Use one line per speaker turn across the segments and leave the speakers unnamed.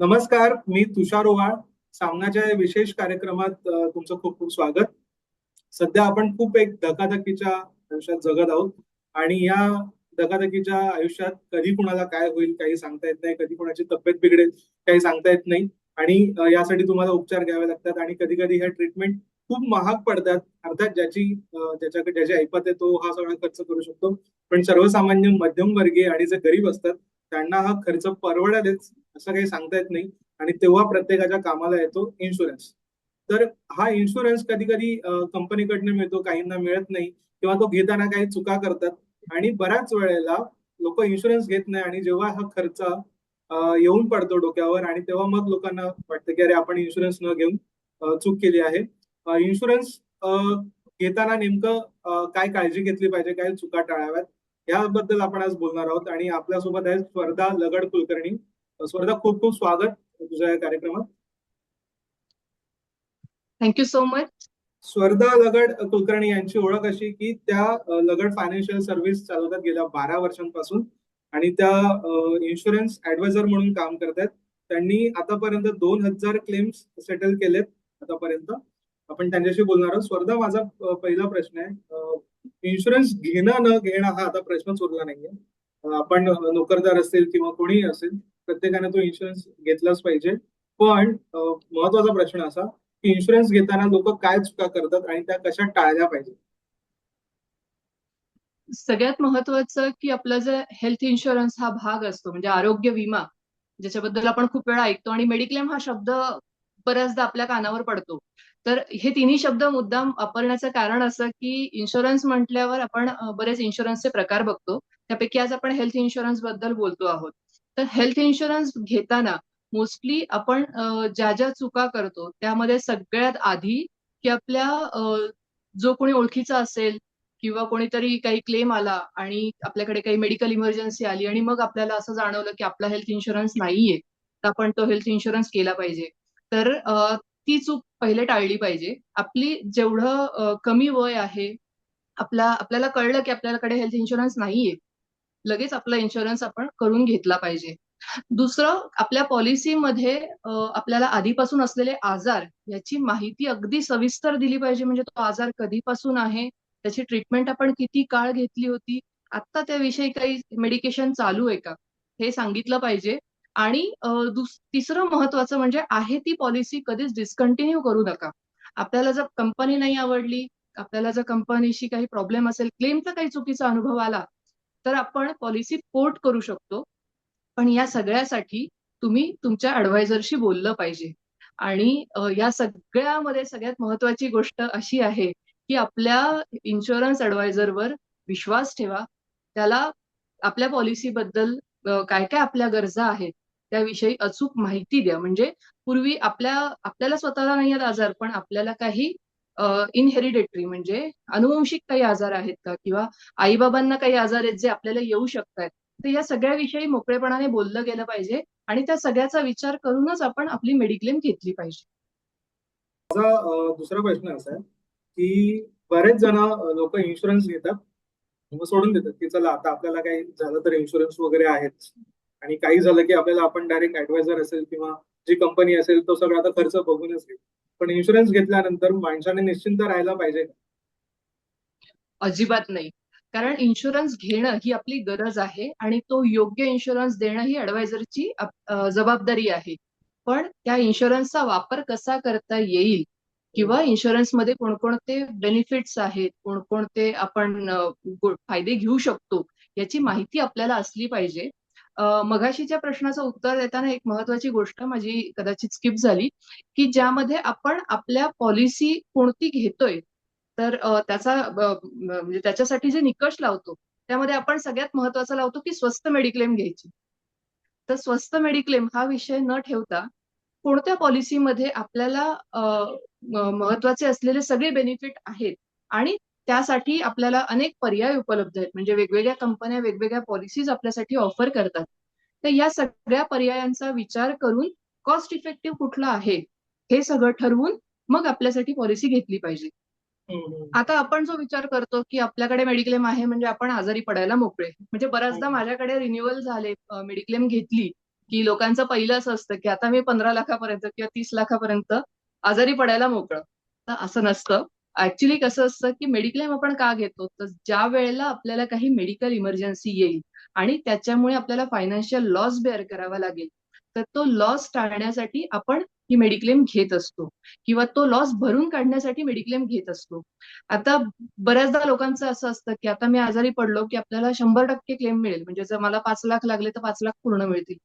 नमस्कार मी तुषार ओवाळ सामनाच्या विशेष कार्यक्रमात तुमचं खूप खूप स्वागत. सध्या आपण खूप एक धकाधकीच्या आयुष्यात जगत आहोत आणि या धकाधकीच्या आयुष्यात कधी कुणाला काय होईल काही सांगता येत नाही कधी कुणाची तब्येत बिघडेल काही सांगता येत नाही आणि यासाठी तुम्हाला उपचार घ्यावे लागतात आणि कधी कधी ह्या ट्रीटमेंट खूप महाग पडतात. अर्थात ज्याची ज्याच्याकडे ज्याची ऐपत आहे तो हा सगळा खर्च करू शकतो. पण सर्वसामान्य मध्यमवर्गीय आणि जे गरीब असतात त्यांना हा खर्च परवडेलच असं काही सांगता येत नाही. आणि तेव्हा प्रत्येकाच्या कामाला येतो इन्शुरन्स तर हा इन्शुरन्स कधी कधी कंपनीकडनं मिळतो काहींना मिळत नाही किंवा तो घेताना काही चुका करतात. आणि बऱ्याच वेळेला लोक इन्शुरन्स घेत नाही आणि जेव्हा हा खर्च येऊन पडतो डोक्यावर आणि तेव्हा मग लोकांना वाटतं की अरे आपण इन्शुरन्स न घेऊन चूक केली आहे. इन्शुरन्स घेताना नेमकं काय काळजी घेतली पाहिजे काय चुका टाळाव्यात याबद्दल आपण आज बोलणार आहोत. आणि आपल्यासोबत आहे स्पर्धा लगड कुलकर्णी स्पर्धा खूप खूप स्वागत तुझ्या या कार्यक्रमात.
Thank you so much
Swardha Lagad Kulkarni यांची ओळख अशी की त्या लगड फायनान्शियल सर्व्हिस चालवतात गेल्या बारा वर्षांपासून आणि त्या इन्शुरन्स ऍडवायझर म्हणून काम करतात त्यांनी आतापर्यंत दोन हजार क्लेम्स सेटल केलेत आतापर्यंत. आपण त्यांच्याशी बोलणार आहोत. स्वर्धा माझा पहिला प्रश्न आहे. इन्शुरन्स घेणं न घेणं हा आता प्रश्नच उरला नाहीये. आपण नोकरदार असेल किंवा कोणीही असेल प्रत्येकाने तो इन्शुरन्स घेतलाच पाहिजे. पण महत्त्वाचा प्रश्न असा की इन्शुरन्स घेताना लोक काय चुका करतात आणि त्या कशा टाळल्या पाहिजे
सगळ्यात महत्वाचं की आपला जे हेल्थ इन्शुरन्स हा भाग असतो म्हणजे आरोग्य विमा ज्याच्याबद्दल आपण खूप वेळा ऐकतो आणि मेडिक्लेम हा शब्द बऱ्याचदा आपल्या कानावर पडतो. तर हे तिन्ही शब्द मुद्दाम वापरण्याचं कारण असं की इन्शुरन्स म्हटल्यावर आपण बरेच इन्शुरन्सचे प्रकार बघतो. त्यापैकी आज आपण हेल्थ इन्शुरन्सबद्दल बोलतो आहोत. तर हेल्थ इन्शुरन्स घेताना मोस्टली आपण ज्या ज्या चुका करतो त्यामध्ये सगळ्यात आधी की आपल्या जो कोणी ओळखीचा असेल किंवा कोणीतरी काही क्लेम आला आणि आपल्याकडे काही मेडिकल इमर्जन्सी आली आणि मग आपल्याला असं जाणवलं की आपला हेल्थ इन्शुरन्स नाहीये तर आपण तो हेल्थ इन्शुरन्स केला पाहिजे. तर ती चूक पहिले टाळली पाहिजे. आपली जेवढं कमी वय आहे आपला आपल्याला कळलं की आपल्याकडे हेल्थ इन्शुरन्स नाहीये लगेच आपला इन्शुरन्स आपण करून घेतला पाहिजे. दुसरं आपल्या पॉलिसीमध्ये आपल्याला आधीपासून असलेले आजार याची माहिती अगदी सविस्तर दिली पाहिजे. म्हणजे तो आजार कधीपासून आहे त्याची ट्रीटमेंट आपण किती काळ घेतली होती आता त्याविषयी काही मेडिकेशन चालू आहे का? हे सांगितलं पाहिजे. आणि तिसरं महत्वाचं म्हणजे आहे ती पॉलिसी कधीच डिस्कंटिन्यू करू नका. आपल्याला जर कंपनी नाही आवडली आपल्याला जर कंपनीशी काही प्रॉब्लेम असेल क्लेमचा काही चुकीचा अनुभव आला तर आपण पॉलिसी पोर्ट करू शकतो. पण या सगळ्यासाठी तुम्ही तुमच्या ऍडव्हायझरशी बोललं पाहिजे. आणि या सगळ्यामध्ये सगळ्यात महत्वाची गोष्ट अशी आहे की आपल्या इन्शुरन्स ऍडवायझरवर विश्वास ठेवा. त्याला आपल्या पॉलिसीबद्दल काय काय आपल्या गरजा आहेत त्याविषयी अचूक माहिती द्या. म्हणजे पूर्वी आपल्या आपल्याला स्वतःला नाही आहेत आजार पण आपल्याला काही इनहेरिडेटरी म्हणजे अनुवंशिक काही आजार आहेत का? किंवा आईबाबांना काही आजार आहेत जे आपल्याला येऊ शकतात तर या सगळ्याविषयी मोकळेपणाने बोललं गेलं पाहिजे आणि त्या सगळ्याचा विचार करूनच आपण आपली मेडिक्लेम घेतली पाहिजे.
माझा दुसरा प्रश्न असा आहे की बरेच जण लोक इन्शुरन्स घेतात सोडून देतात की चला आता आपल्याला काही झालं तर इन्शुरन्स वगैरे आहेच आणि काही झालं की आपल्याला आपण डायरेक्ट ऍडवायझर असेल किंवा जी कंपनी असेल तो सगळा आता खर्च बघूनच घेईल. पण इन्शुरन्स घेतल्यानंतर माणसाने निश्चिंत राहायला पाहिजे. का?
अजिबात नाही. कारण इन्शुरन्स घेणं ही आपली गरज आहे आणि तो योग्य इन्शुरन्स देणं ही ऍडवायझरची जबाबदारी आहे. पण त्या इन्शुरन्सचा वापर कसा करता येईल किंवा इन्शुरन्समध्ये कोणकोणते बेनिफिट्स आहेत कोणकोणते आपण फायदे घेऊ शकतो याची माहिती आपल्याला असली पाहिजे. मघाशीच्या मगाशीच्या प्रश्नाचं उत्तर देताना एक महत्वाची गोष्ट माझी कदाचित स्किप झाली की ज्यामध्ये आपण आपल्या पॉलिसी कोणती घेतोय तर त्याचा म्हणजे त्याच्यासाठी जे निकष लावतो त्यामध्ये आपण सगळ्यात महत्वाचं लावतो की स्वस्त मेडिक्लेम घ्यायची. तर स्वस्त मेडिक्लेम हा विषय न ठेवता कोणत्या पॉलिसीमध्ये आपल्याला महत्त्वाचे असलेले सगळे बेनिफिट आहेत आणि त्यासाठी आपल्याला अनेक पर्याय उपलब्ध आहेत म्हणजे वेगवेगळ्या कंपन्या वेगवेगळ्या पॉलिसीज आपल्यासाठी ऑफर करतात. तर या सगळ्या पर्यायांचा विचार करून कॉस्ट इफेक्टिव्ह कुठला आहे हे सगळं ठरवून मग आपल्यासाठी पॉलिसी घेतली पाहिजे. आता आपण जो विचार करतो की आपल्याकडे मेडिक्लेम आहे म्हणजे आपण आजारी पडायला मोकळे. म्हणजे बऱ्याचदा. माझ्याकडे रिन्युअल झाले मेडिक्लेम घेतली की लोकांचं पहिलं असं असतं की आता मी पंधरा लाखापर्यंत किंवा तीस लाखापर्यंत आजारी पडायला मोकळं. तर असं नसतं. ऍक्च्युली कसं असतं की मेडिक्लेम आपण का घेतो? तर ज्या वेळेला आपल्याला काही मेडिकल इमर्जन्सी येईल आणि त्याच्यामुळे आपल्याला फायनान्शियल लॉस बेअर करावा लागेल. तर तो लॉस टाळण्यासाठी आपण ही मेडिक्लेम घेत असतो. किंवा तो लॉस भरून काढण्यासाठी मेडिक्लेम घेत असतो. आता बऱ्याचदा लोकांचं असं असतं की आता मी आजारी पडलो की आपल्याला शंभर टक्के क्लेम मिळेल. म्हणजे जर मला पाच लाख लागले तर पाच लाख पूर्ण मिळतील.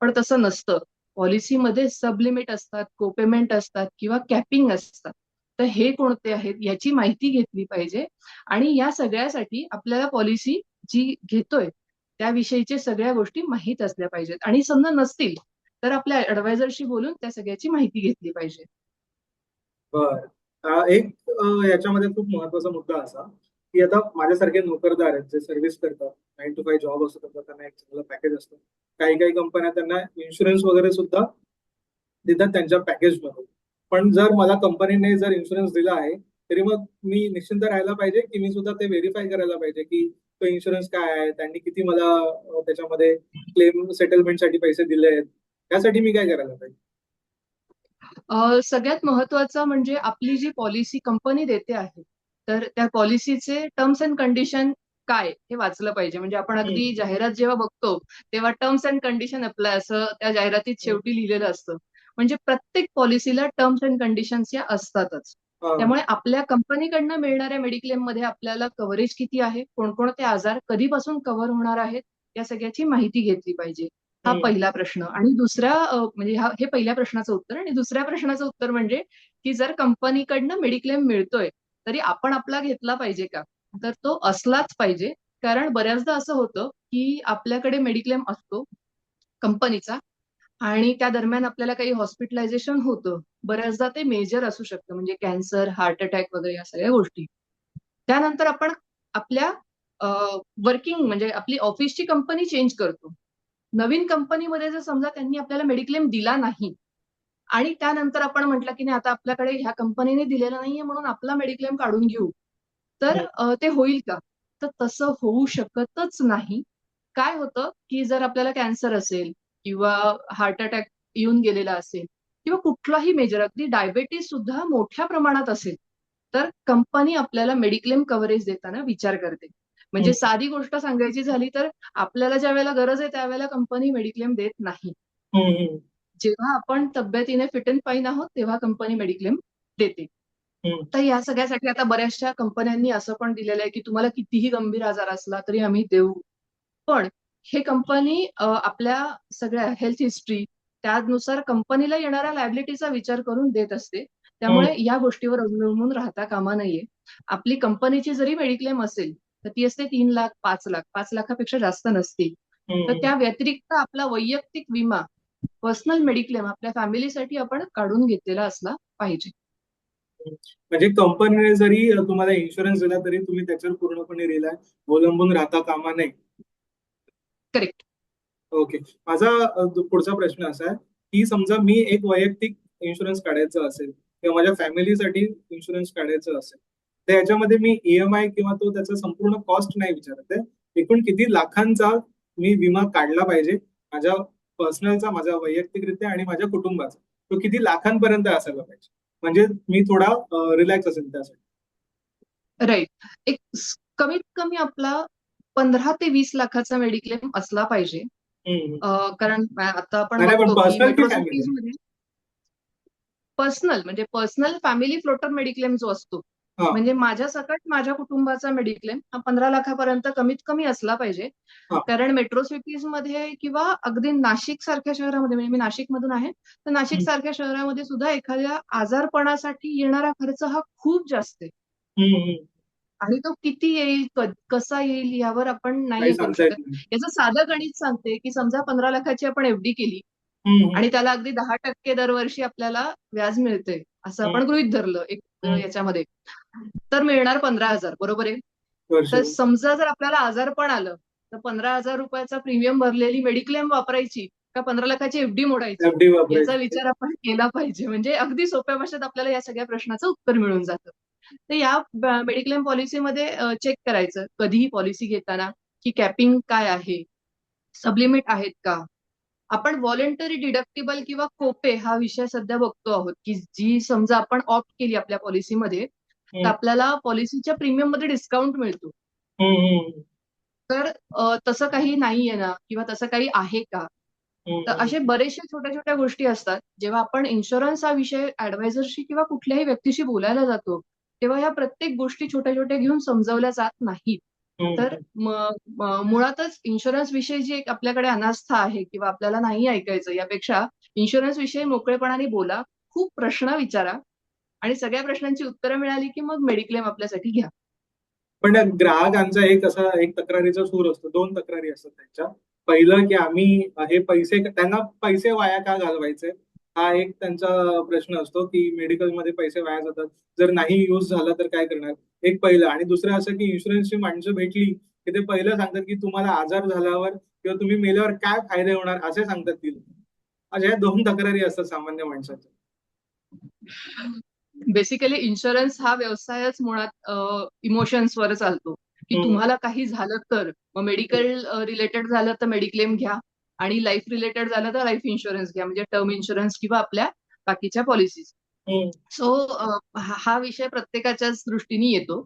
पण तसं नसतं. पॉलिसीमध्ये सबलिमिट असतात कोपेमेंट असतात किंवा कॅपिंग असतात. तर हे कोणते आहेत याची माहिती घेतली पाहिजे. आणि या सगळ्यासाठी आपल्याला पॉलिसी जी घेतोय त्याविषयीच्या सगळ्या गोष्टी माहीत असल्या पाहिजेत. आणि समजा नसतील तर आपल्या ऍडवायझरशी बोलून त्या सगळ्याची माहिती घेतली पाहिजे.
बर. एक याच्यामध्ये खूप महत्त्वाचा मुद्दा असा की आता माझ्यासारखे नोकरदार आहेत जे सर्व्हिस करतात नाईन टू फाय जॉब असतो तर त्यांना एक चांगलं पॅकेज असतं. काही काही कंपन्या त्यांना इन्शुरन्स वगैरे सुद्धा देतात त्यांच्या पॅकेजमध्ये पण जर मला कंपनीने जर इन्शुरन्स दिला आहे तरी मग मी निश्चिंत राहायला पाहिजे की मी सुद्धा ते व्हेरीफाय करायला पाहिजे की तो इन्शुरन्स काय आहे? त्यांनी किती मला त्याच्यामध्ये क्लेम सेटलमेंटसाठी पैसे दिले आहेत? त्यासाठी मी काय करायला पाहिजे?
सगळ्यात महत्वाचं म्हणजे आपली जी पॉलिसी कंपनी देते आहे तर त्या पॉलिसीचे टर्म्स अँड कंडिशन काय हे वाचलं पाहिजे. म्हणजे आपण अगदी. जाहिरात जेव्हा बघतो तेव्हा टर्म्स अँड कंडिशन अप्लाय असं त्या जाहिरातीत शेवटी लिहिलेलं असतं. म्हणजे प्रत्येक पॉलिसीला टर्म्स अँड कंडिशन्स या असतातच. त्यामुळे आपल्या कंपनीकडनं मिळणाऱ्या मेडिक्लेममध्ये आपल्याला कव्हरेज किती आहे? कोणकोणते आजार कधीपासून कव्हर होणार आहेत? या सगळ्याची माहिती घेतली पाहिजे. हा. पहिला प्रश्न. आणि दुसरा म्हणजे हा हे पहिल्या प्रश्नाचं उत्तर. आणि दुसऱ्या प्रश्नाचं उत्तर म्हणजे की जर कंपनीकडनं मेडिक्लेम मिळतोय तरी आपण आपला घेतला पाहिजे का? तर तो असलाच पाहिजे. कारण बऱ्याचदा असं होतं की आपल्याकडे मेडिक्लेम असतो कंपनीचा. आणि त्या दरम्यान आपल्याला काही हॉस्पिटलायझेशन होतं. बऱ्याचदा ते मेजर असू शकतं म्हणजे कॅन्सर हार्ट अटॅक वगैरे या सगळ्या गोष्टी. त्यानंतर आपण आपल्या वर्किंग म्हणजे आपली ऑफिसची कंपनी चेंज करतो. नवीन कंपनीमध्ये जर समजा त्यांनी आपल्याला मेडिक्लेम दिला नाही आणि त्यानंतर आपण म्हटलं की नाही आता आपल्याकडे ह्या कंपनीने दिलेला नाहीये म्हणून आपला मेडिक्लेम काढून घेऊ तर अ, ते होईल का? तर तसं होऊ शकतच नाही. काय होतं की जर आपल्याला कॅन्सर असेल किंवा हार्ट अटॅक येऊन गेलेला असेल किंवा कुठलाही मेजर अगदी डायबेटीस सुद्धा मोठ्या प्रमाणात असेल तर कंपनी आपल्याला मेडिक्लेम कव्हरेज देताना विचार करते म्हणजे. साधी गोष्ट सांगायची झाली तर आपल्याला ज्या वेळेला गरज आहे त्यावेळेला कंपनी मेडिक्लेम देत नाही. जेव्हा आपण तब्येतीने फिट अँड फाईन आहोत तेव्हा कंपनी मेडिक्लेम देते. तर या सगळ्यासाठी आता बऱ्याचशा कंपन्यांनी असं पण दिलेलं आहे की तुम्हाला कितीही गंभीर आजार असला तरी आम्ही देऊ पण हे कंपनी आपल्या सगळ्या हेल्थ हिस्ट्री त्यानुसार कंपनीला येणाऱ्या लायबिलिटीचा विचार करून देत असते. त्यामुळे या गोष्टीवर अवलंबून राहता कामा नाहीये आपली कंपनीची जरी मेडिक्लेम असेल तर ती असते तीन लाख पाच लाख पाच लाखापेक्षा जास्त नसते. तर
हम्म.
त्या व्यतिरिक्त आपला वैयक्तिक विमा पर्सनल मेडिक्लेम आपल्या फॅमिलीसाठी आपण काढून घेतलेला असला पाहिजे.
म्हणजे कंपनीने जरी तुम्हाला इन्शुरन्स दिला तरी तुम्ही त्याच्यावर पूर्णपणे अवलंबून राहता कामा नये.
करेक्ट
ओके माझा पुढचा प्रश्न असा आहे की समजा मी एक वैयक्तिक इन्शुरन्स काढायचा असेल किंवा माझ्या फॅमिलीसाठी इन्शुरन्स काढायचं असेल तर याच्यामध्ये मी ईएमआय किंवा तो त्याचा संपूर्ण कॉस्ट नाही विचारत आहे. एकूण किती लाखांचा मी विमा काढला पाहिजे माझ्या पर्सनलचा माझ्या वैयक्तिकरित्या आणि माझ्या कुटुंबाचा तो किती लाखांपर्यंत असायला पाहिजे? म्हणजे मी थोडा रिलॅक्स असेल त्यासाठी.
राईट एक कमीत कमी आपला पंधरा ते वीस लाखाचा मेडिक्लेम असला पाहिजे कारण आता आपण पर्सनल म्हणजे पर्सनल फॅमिली फ्लोटर मेडिक्लेम जो असतो. म्हणजे माझ्या सकट माझ्या कुटुंबाचा मेडिक्लेम हा पंधरा लाखापर्यंत कमीत कमी असला पाहिजे. कारण मेट्रो सिटीजमध्ये किंवा अगदी नाशिक सारख्या शहरामध्ये म्हणजे मी नाशिक मधून आहे तर नाशिक. सारख्या शहरामध्ये सुद्धा एखाद्या आजारपणासाठी येणारा खर्च हा खूप जास्त आहे. आणि तो किती येईल कसा येईल यावर आपण नाही करू शकत याचं साधं गणित सांगते की समजा पंधरा लाखाची आपण एफडी केली. आणि त्याला अगदी दहा टक्के दरवर्षी आपल्याला व्याज मिळते असं आपण. गृहित धरलं एक. याच्यामध्ये तर मिळणार पंधरा हजार बरोबर आहे. तर समजा जर आपल्याला आजारपण आलं तर पंधरा हजार रुपयाचा प्रीमियम भरलेली मेडिक्लेम वापरायची का पंधरा लाखाची एफडी मोडायची. याचा विचार आपण केला पाहिजे म्हणजे अगदी सोप्या भाषेत आपल्याला या सगळ्या प्रश्नाचं उत्तर मिळून जातं तर या मेडिक्लेम पॉलिसीमध्ये चेक करायचं. कधीही पॉलिसी घेताना की कॅपिंग काय आहे? सबलिमिट आहेत का? आपण व्हॉलेंटरी डिडक्टिबल किंवा कोपे हा विषय सध्या बघतो आहोत की जी समजा आपण ऑप्ट केली आपल्या पॉलिसीमध्ये तर. आपल्याला पॉलिसीच्या प्रीमियममध्ये डिस्काउंट मिळतो. तर तसं काही नाहीये ना किंवा तसं काही आहे का? तर असे बरेचसे छोट्या छोट्या गोष्टी असतात जेव्हा आपण इन्शुरन्स हा विषय ऍडवायझरशी किंवा कुठल्याही व्यक्तीशी बोलायला जातो तेव्हा या प्रत्येक गोष्टी छोट्या छोट्या घेऊन समजवल्या जात नाहीत.
हम्म,
तर म- म- मुळातच इन्शुरन्स विषयी जी एक आपल्याकडे अनास्था आहे किंवा आपल्याला नाही ऐकायचं यापेक्षा इन्शुरन्स विषयी मोकळेपणाने बोला खूप प्रश्न विचारा आणि सगळ्या प्रश्नांची उत्तरं मिळाली की मग मेडिक्लेम आपल्यासाठी घ्या.
पण ग्राहकांचा एक असा एक तक्रारीचा सूर असतो दोन तक्रारी असतात त्यांच्या. पहिलं की आम्ही हे पैसे त्यांना पैसे वाया का घालवायचे? हा एक त्यांचा प्रश्न असतो की मेडिकलमध्ये पैसे वाया जातात. जर नाही युज झाला तर काय करणार? एक पहिलं. आणि दुसरं असं की इन्शुरन्सची माणसं भेटली की ते पहिलं सांगतात की तुम्हाला आजार झाल्यावर किंवा तुम्ही मेल्यावर काय फायदे होणार असे सांगतात ती. अशा या दोन तक्रारी असतात सामान्य माणसाच्या.
बेसिकली इन्शुरन्स हा व्यवसायच मुळात इमोशन्सवर चालतो. की
हम्म.
तुम्हाला काही झालं तर मग मेडिकल रिलेटेड झालं तर मेडिक्लेम घ्या. आणि लाईफ रिलेटेड झालं तर लाईफ इन्शुरन्स घ्या म्हणजे टर्म इन्शुरन्स किंवा आपल्या बाकीच्या पॉलिसीज. सो हा विषय प्रत्येकाच्याच दृष्टीने येतो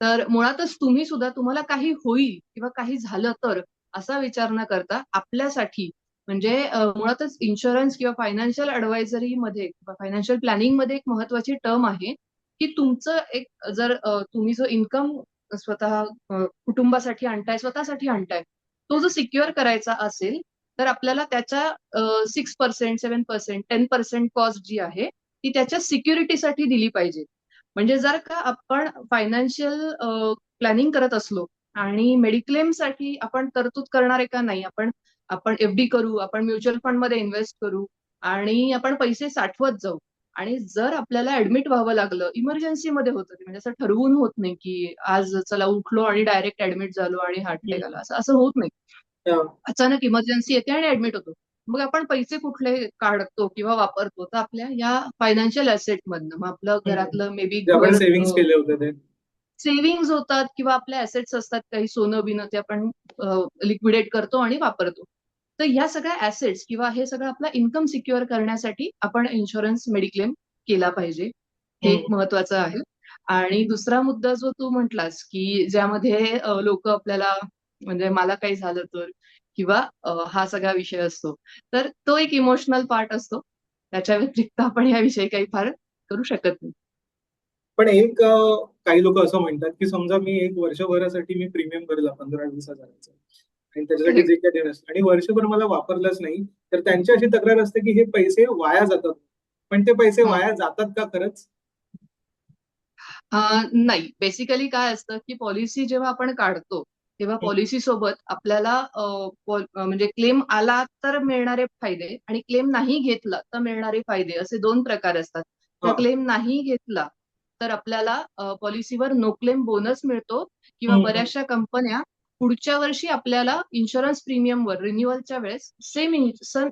तर मुळातच तुम्ही सुद्धा तुम्हाला काही होईल किंवा काही झालं तर असा विचार न करता आपल्यासाठी म्हणजे मुळातच इन्शुरन्स किंवा फायनान्शियल ऍडवायझरी मध्ये किंवा फायनान्शियल प्लॅनिंगमध्ये एक महत्वाची टर्म आहे की तुमचं एक जर तुम्ही जो इन्कम स्वतः कुटुंबासाठी आणताय स्वतःसाठी आणताय तो जो सिक्युअर करायचा असेल तर आपल्याला त्याच्या six percent seven percent ten percent cost जी आहे ती त्याच्या सिक्युरिटीसाठी दिली पाहिजे. म्हणजे जर का आपण फायनान्शियल प्लॅनिंग करत असलो आणि मेडिक्लेमसाठी आपण तरतूद करणार आहे का नाही आपण आपण एफडी करू आपण म्युच्युअल फंडमध्ये इन्व्हेस्ट करू आणि आपण पैसे साठवत जाऊ आणि जर आपल्याला ऍडमिट व्हावं लागलं इमर्जन्सीमध्ये होतं ते म्हणजे असं ठरवून होत नाही की आज चला उठलो आणि डायरेक्ट ऍडमिट झालो आणि हार्ट अटॅक आला असं असं होत नाही. अचानक इमर्जन्सी येते आणि ऍडमिट होतो. मग आपण पैसे कुठले काढतो किंवा वापरतो? तर आपल्या या फायनान्शियल ऍसेट मधनं मग आपलं. घरातलं मे बी
सेव्हिंग केले होते ते.
सेव्हिंग्ज होतात किंवा आपल्या ऍसेट्स असतात काही सोनं बिनं ते आपण लिक्विडेट करतो आणि वापरतो. तर ह्या सगळ्या ऍसेट्स किंवा हे सगळं आपला इन्कम सिक्युअर करण्यासाठी आपण इन्शुरन्स मेडिक्लेम केला पाहिजे. हे एक. महत्वाचं आहे. आणि दुसरा मुद्दा जो तू म्हटलास की ज्यामध्ये लोक आपल्याला म्हणजे मला काही झालं तर किंवा हा सगळा विषय असतो. तर तो एक इमोशनल पार्ट असतो. त्याच्या व्यतिरिक्त आपण याविषयी काही फार करू शकत नाही.
पण एक काही लोक असं म्हणतात की समजा मी एक वर्षभरासाठी मी प्रीमियम भरला पंधरा वीस हजाराचा. आणि त्याच्यासाठी जे काही आणि वर्षभर मला वापरलंच नाही तर त्यांची अशी तक्रार असते की हे पैसे वाया जातात. पण ते पैसे. वाया जातात का खरंच?
नाही. बेसिकली काय असतं की पॉलिसी जेव्हा आपण काढतो तेव्हा पॉलिसी सोबत आपल्याला म्हणजे क्लेम आला तर मिळणारे फायदे आणि क्लेम नाही घेतला तर मिळणारे फायदे असे दोन प्रकार असतात
हा.
क्लेम नाही घेतला तर आपल्याला पॉलिसीवर नो क्लेम बोनस मिळतो किंवा. बऱ्याचशा कंपन्या पुढच्या वर्षी आपल्याला इन्शुरन्स प्रीमियमवर रिन्युअलच्या वेळेस सेम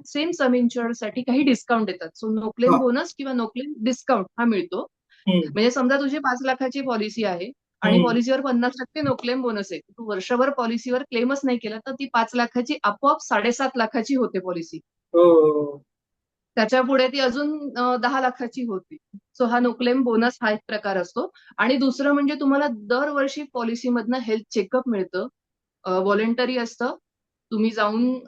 सेम सम इन्शुरन्ससाठी काही डिस्काउंट देतात सो नो क्लेम
हा.
बोनस किंवा नो क्लेम डिस्काउंट हा मिळतो. म्हणजे समजा तुझी पाच लाखाची पॉलिसी आहे आणि
हम्म.
पॉलिसीवर पन्नास टक्के नो क्लेम बोनस आहे. तू वर्षभर पॉलिसीवर क्लेमच नाही केला तर ती पाच लाखाची आपोआप साडेसात लाखाची होते पॉलिसी.
हो, हो, हो.
त्याच्या पुढे ती अजून दहा लाखाची होती. सो हा नो क्लेम बोनस हा एक प्रकार असतो. आणि दुसरं म्हणजे तुम्हाला दरवर्षी पॉलिसीमधनं हेल्थ चेकअप मिळतं. व्हॉलेंटरी असतं. तुम्ही जाऊन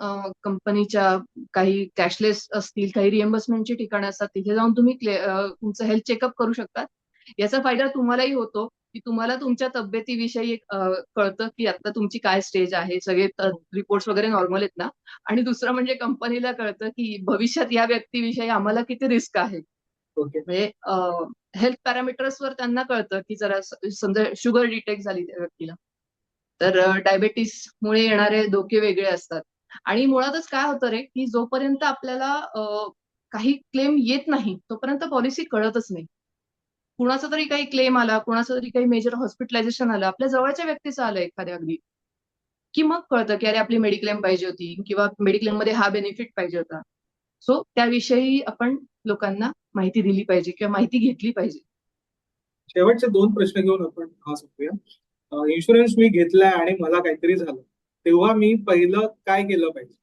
कंपनीच्या काही कॅशलेस असतील काही रिएम्बर्समेंटची ठिकाणं असतात तिथे जाऊन तुम्ही तुमचं हेल्थ चेकअप करू शकता याचा फायदा तुम्हालाही होतो. की तुम्हाला तुमच्या तब्येतीविषयी कळतं की आता तुमची काय स्टेज आहे. सगळे रिपोर्ट्स वगैरे नॉर्मल आहेत ना. आणि दुसरं म्हणजे कंपनीला कळतं की भविष्यात या व्यक्तीविषयी आम्हाला किती रिस्क आहे.
ओके.
म्हणजे हेल्थ पॅरामीटर्सवर त्यांना कळतं की जरा समजा शुगर डिटेक्ट झाली त्या व्यक्तीला. तर डायबेटीस मुळे येणारे धोके वेगळे असतात. आणि मुळातच काय होतं रे की जोपर्यंत आपल्याला काही क्लेम येत नाही तोपर्यंत पॉलिसी कळतच नाही. कुणाचा तरी काही क्लेम आला कुणाचं तरी काही मेजर हॉस्पिटलायझेशन आलं आपल्या जवळच्या व्यक्तीचं आलं एखाद्या अगदी. की मग कळतं की अरे आपली मेडिक्लेम पाहिजे होती किंवा मेडिक्लेममध्ये हा बेनिफिट पाहिजे होता. सो त्याविषयी आपण लोकांना माहिती दिली पाहिजे किंवा माहिती घेतली पाहिजे.
शेवटचे दोन प्रश्न घेऊन आपण हा संपूया इन्शुरन्स मी घेतलाय आणि मला काहीतरी झालं. तेव्हा मी पहिलं काय केलं पाहिजे?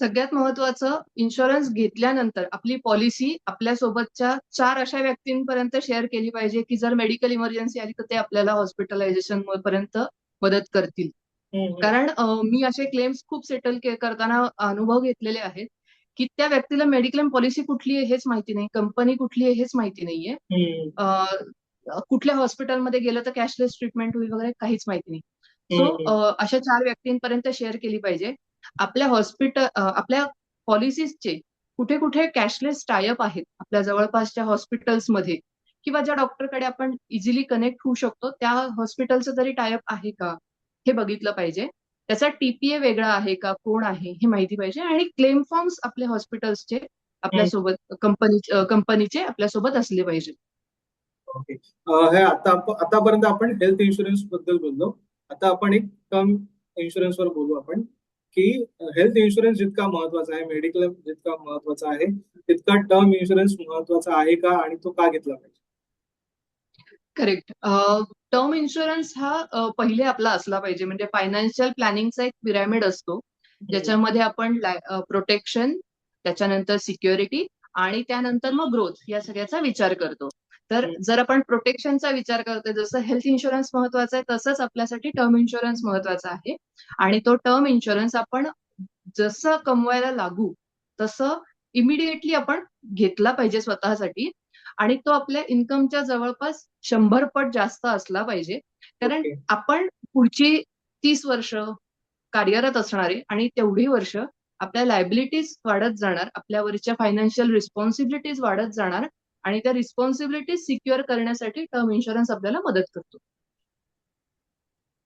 सगळ्यात महत्वाचं इन्शुरन्स घेतल्यानंतर आपली पॉलिसी आपल्या सोबतच्या चार अशा व्यक्तींपर्यंत शेअर केली पाहिजे की जर मेडिकल इमर्जन्सी आली तर ते आपल्याला हॉस्पिटलायझेशन पर्यंत मदत करतील. कारण मी असे क्लेम्स खूप सेटल करताना अनुभव घेतलेले आहेत की त्या व्यक्तीला मेडिक्लेम पॉलिसी कुठली आहे हेच माहिती नाही कंपनी कुठली आहे हेच माहिती नाहीये. कुठल्या हॉस्पिटलमध्ये गेलं तर कॅशलेस ट्रीटमेंट होईल वगैरे काहीच माहिती नाही. सो. अशा चार व्यक्तींपर्यंत शेअर केली पाहिजे. आपल्या हॉस्पिटल आपल्या पॉलिसीजचे कुठे कुठे कॅशलेस टायअप आहेत आपल्या जवळपासच्या हॉस्पिटल्समध्ये किंवा ज्या डॉक्टरकडे आपण इझिली कनेक्ट होऊ शकतो त्या हॉस्पिटलचं तरी टायअप आहे का? हे बघितलं पाहिजे. त्याचा टीपीए वेगळा आहे का? कोण आहे? हे माहिती पाहिजे. आणि क्लेम फॉर्म्स आपल्या हॉस्पिटल्सचे आपल्यासोबत कंपनी कंपनीचे आपल्यासोबत असले पाहिजे.
ओके. हे आता आतापर्यंत आपण हेल्थ इन्शुरन्सबद्दल बोललो. आता आपण एक टर्म इन्शुरन्स वर बोलू आपण. की हेल्थ इन्शुरन्स जितका महत्त्वाचा आहे मेडिकल जितका महत्त्वाचा आहे तितका टर्म इन्शुरन्स महत्त्वाचा आहे का आणि तो का घेतला पाहिजे?
करेक्ट टर्म इन्शुरन्स हा पहिले आपला असला पाहिजे. म्हणजे फायनान्शियल प्लॅनिंगचा एक पिरामिड असतो. ज्याच्यामध्ये आपण प्रोटेक्शन त्याच्यानंतर सिक्युरिटी आणि त्यानंतर मग ग्रोथ या सगळ्याचा विचार करतो. तर. जर आपण प्रोटेक्शनचा विचार करतोय जसं हेल्थ इन्शुरन्स महत्त्वाचा आहे तसंच आपल्यासाठी टर्म इन्शुरन्स महत्त्वाचा आहे आणि तो टर्म इन्शुरन्स आपण जसं कमवायला लागू तसं इमिडिएटली आपण घेतला पाहिजे स्वतःसाठी आणि तो आपल्या इन्कमच्या जवळपास शंभर पट जास्त असला पाहिजे कारण. आपण पुढची तीस वर्ष कार्यरत असणारे आणि तेवढी वर्ष आपल्या लायबिलिटीज वाढत जाणार आपल्यावरच्या फायनान्शियल रिस्पॉन्सिबिलिटीज वाढत जाणार आणि त्या रिस्पॉन्सिबिलिटीज सिक्युअर करण्यासाठी टर्म इन्शुरन्स आपल्याला मदत करतो.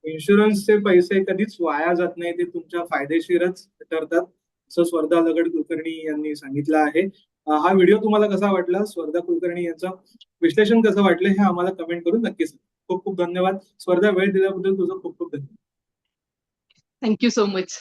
इन्शुरन्सचे पैसे कधीच वाया जात नाही ते तुमच्या फायदेशीरच ठरतात असं स्वर्धा लगड कुलकर्णी यांनी सांगितलं आहे. हा व्हिडिओ तुम्हाला कसा वाटला? स्वर्धा कुलकर्णी यांचं विश्लेषण कसं वाटलं हे आम्हाला कमेंट करून नक्की सांगा. खूप खूप धन्यवाद. स्वर्धा वेळ दिल्याबद्दल तुझं खूप खूप धन्यवाद.
Thank you so much